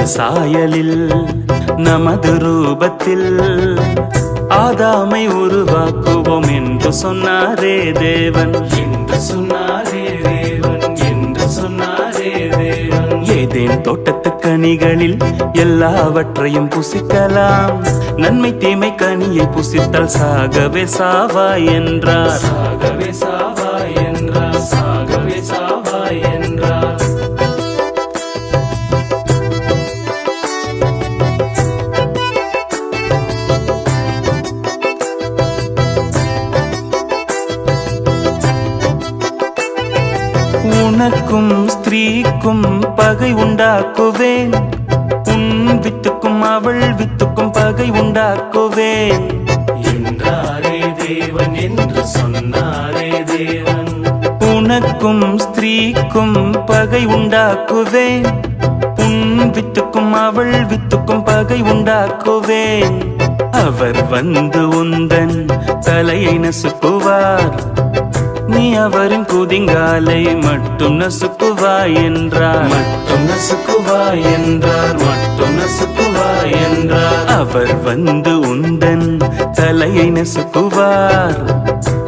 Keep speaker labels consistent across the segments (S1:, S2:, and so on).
S1: நமது சாயலில் நமது ரூபத்தில் ஆதாமை உருவாக்குவோம் என்று சொன்னாரே தேவன். என்று சொன்னாரே தேவன் என்று சொன்னாரே தேவன். ஏதேன் தோட்டத்து கனிகளில் எல்லாவற்றையும் புசிக்கலாம். நன்மை தீமை கனியை புசித்தால் சாகவே சாவா என்றார். சாகவே சாவா என்றார். சாகவே உனக்கும் ஸ்திரீக்கும் பகை உண்டாக்குவேன். உன் வித்துக்கும் அவள் வித்துக்கும் பகை உண்டாக்குவேன். என்றாரே தேவன் என்று சொன்னாரே தேவன். உனக்கும் ஸ்திரீக்கும் பகை உண்டாக்குவேன். உன் வித்துக்கும் அவள் வித்துக்கும் பகை உண்டாக்குவேன். அவர் வந்து உந்தன் தலையை நசுக்குவார். நீ அவரின் குதிங்காலை மட்டும் நசுக்குவாய் என்றார். மட்டும் நசுக்குவாய் என்றார் மட்டும் நசுக்குவாய் என்றார். அவர் வந்து உந்தன் தலையை நசுக்குவார்.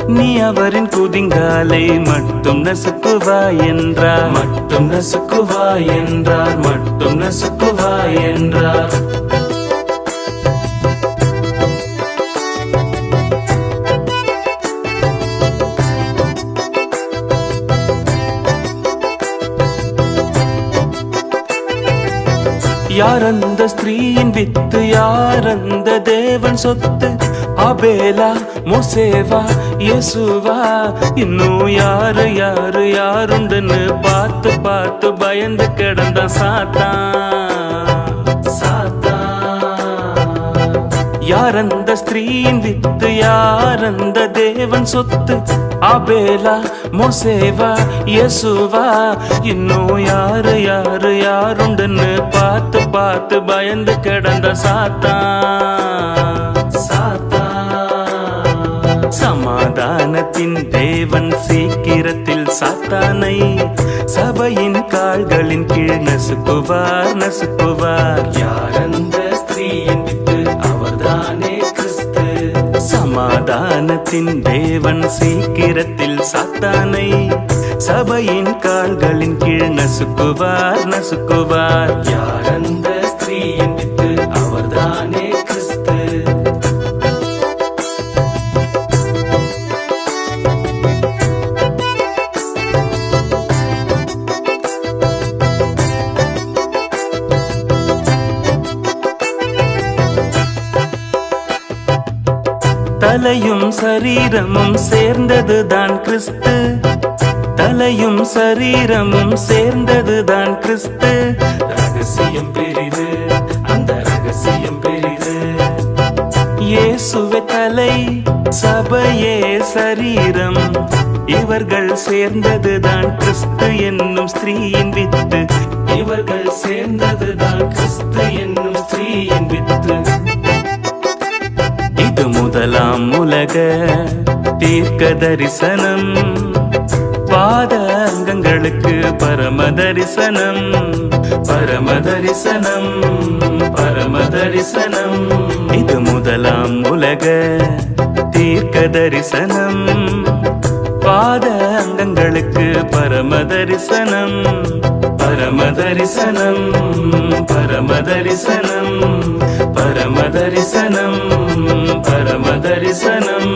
S1: நீ அவரின் குதிங்காலை மட்டும் நசுக்குவாய் என்றார். மட்டும் நசுக்குவாய் என்றார் மட்டும் நசுக்குவாய் என்றார். யார் அந்த ஸ்திரீயின் வித்து யார் அந்த தேவன் சொத்து? அபேலா மொசேவா இயேசுவா இன்னும் யாரு யாரு யாருண்டுன்னு பார்த்து பார்த்து பயந்து கிடந்த சாத்தான். சாத்தான். யாரந்த ஸ்திரீயின் வித்து யாரந்த தேவன் சொத்து? அபேலா மொசேவா இயேசுவா? இன்னும் யாரு யாரு யாருண்டுன்னு பார்த்து பார்த்து பயந்து கிடந்த சாத்தான். சமாதானத்தின் தேவன் சீக்கிரத்தில் சாத்தானை சபையின் கால்களின் கீழ் நசுக்குவார் நசுக்குவார். யாரன் சமாதானத்தின் தேவன் சீக்கிரத்தில் சாத்தானை சபையின் கால்களின் கீழ் நசுக்குவார் நசுக்குவார். யார் அந்த ஸ்திரீயின் என்று அவர்தானே? தலையும் சரீரமும் சேர்ந்ததுதான் கிறிஸ்து. தலையும் சரீரமும் சேர்ந்ததுதான் கிறிஸ்து. ரகசியம் பெரிது அந்த ரகசியம் பெரிது. இயேசுவே தலை சபையே சரீரம். இவர்கள் சேர்ந்ததுதான் கிறிஸ்து என்னும் ஸ்திரீயின் வித்து. இவர்கள் சேர்ந்ததுதான் கிறிஸ்து என்னும் ஸ்திரீயின் உலக தீர்க்க தரிசனம். பாத அங்கங்களுக்கு பரம தரிசனம். பரம தரிசனம் பரம தரிசனம். இது முதலாம் உலக தீர்க்க தரிசனம். பாத அங்கங்களுக்கு பரம தரிசனம். பரம தரிசனம் பரம தரிசனம்